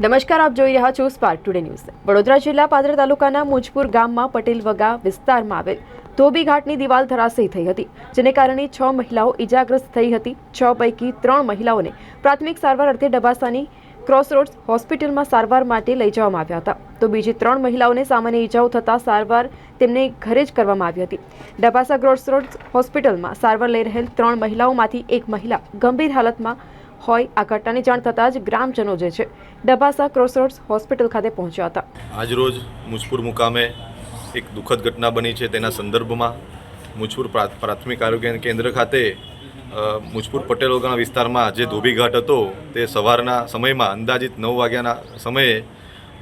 નમસ્કાર, આપ જોઈ રહ્યા છો સ્પાર્ક ટુડે ન્યૂઝ વડોદરા જિલ્લા પાદર તાલુકાના મુજપુર ગામમાં પટેલ વગા વિસ્તારમાં આવેલ ધોબી ઘાટની દિવાલ ધરાશયી થઈ હતી, જેને કારણે છ મહિલાઓ ઈજાગ્રસ્ત થઈ હતી. છ પૈકી ત્રણ મહિલાઓને પ્રાથમિક સારવાર અર્થે ડબાસાની ક્રોસરોડ્સ હોસ્પિટલમાં સારવાર માટે લઈ જવામાં આવ્યા હતા. તો બીજી ત્રણ મહિલાઓને સામાન્ય ઈજાઓ થતાં સારવાર તેમને ઘરે જ કરવામાં આવી હતી. ડબાસા ક્રોસરોડ્સ હોસ્પિટલમાં સારવાર લઈ રહેલ ત્રણ મહિલાઓમાંથી એક મહિલા ગંભીર હાલતમાં હોય આ ઘટનાની જાણ થતાં જ ગ્રામજનો જે છે ડભાસા ક્રોસરોડ્સ હોસ્પિટલ ખાતે પહોંચ્યા હતા. આજરોજ મુજપુર મુકામે એક દુઃખદ ઘટના બની છે. તેના સંદર્ભમાં મુજપુર પ્રા- પ્રાથમિક આરોગ્ય કેન્દ્ર ખાતે મુજપુર પટેલોગણ વિસ્તારમાં જે ધોબી ઘાટ હતો, તે સવારના સમયમાં અંદાજિત નવ વાગ્યાના સમયે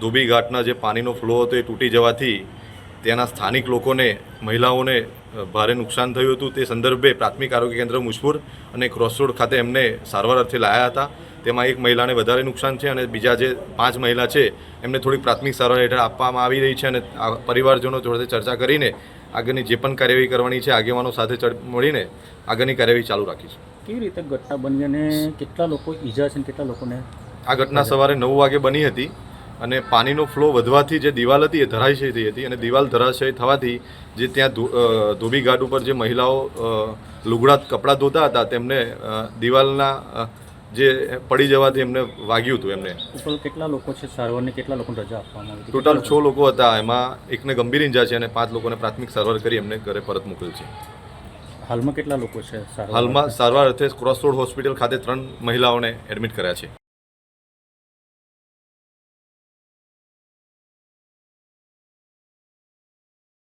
ધોબીઘાટના જે પાણીનો ફ્લો હતો એ તૂટી જવાથી ત્યાંના સ્થાનિક લોકોને મહિલાઓને ભારે નુકસાન થયું હતું. તે સંદર્ભે પ્રાથમિક આરોગ્ય કેન્દ્ર મુજપુર અને ક્રોસરોડ ખાતે એમને સારવાર અર્થે લાયા હતા. તેમાં એક મહિલાને વધારે નુકસાન છે અને બીજા જે પાંચ મહિલા છે એમને થોડીક પ્રાથમિક સારવાર હેઠળ આપવામાં આવી રહી છે અને આ પરિવારજનો જોડે ચર્ચા કરીને આગળની જે પણ કાર્યવાહી કરવાની છે આગેવાનો સાથે મળીને આગળની કાર્યવાહી ચાલુ રાખીશું. કેવી રીતે ઘટના બની અને કેટલા લોકો ઈજા છે કેટલા લોકોને આ ઘટના સવારે નવ વાગે બની હતી. અને પાણીનો ફ્લો વધવાથી જે દિવાલ હતી એ ધરાશય થઈ હતી અને દિવાલ ધરાશય થવાથી જે ત્યાં ધોબી ઘાટ ઉપર જે મહિલાઓ લુગડા કપડાં ધોતા હતા તેમને દિવાલના જે પડી જવાથી એમને વાગ્યું હતું એમને. ઉપર કેટલા લોકો છે? સારવારને કેટલા લોકોને રજા આપવામાં આવી ટોટલ છ લોકો? હતા. એમાં એકને ગંભીર ઇજા છે અને પાંચ લોકોને પ્રાથમિક સારવાર કરી એમને ઘરે પરત મોકલ છે. હાલમાં કેટલા લોકો છે હાલમાં સારવાર અર્થે ક્રોસ રોડ હોસ્પિટલ ખાતે ત્રણ મહિલાઓને એડમિટ કર્યા છે.